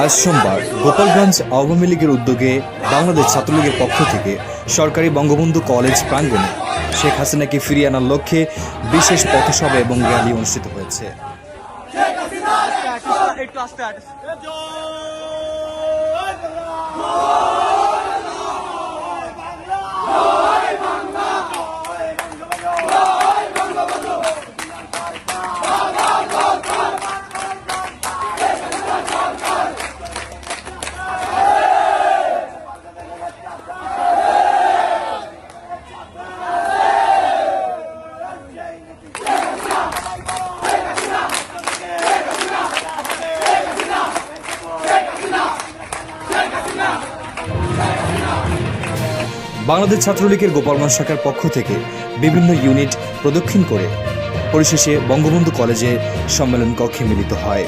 আজ সোমবার গোপালগঞ্জ আওয়ামী লীগের উদ্যোগে বাংলাদেশ ছাত্রলীগের পক্ষ থেকে সরকারি বঙ্গবন্ধু কলেজ প্রাঙ্গণে শেখ হাসিনাকে ফিরিয়ে আনার লক্ষ্যে বিশেষ পথসভা এবং র্যালি অনুষ্ঠিত হয়েছে। বাংলাদেশ ছাত্রলীগের গোপালগঞ্জ শাখার পক্ষ থেকে বিভিন্ন ইউনিট প্রদক্ষিণ করে পরিশেষে বঙ্গবন্ধু কলেজে সম্মেলন কক্ষে মিলিত হয়।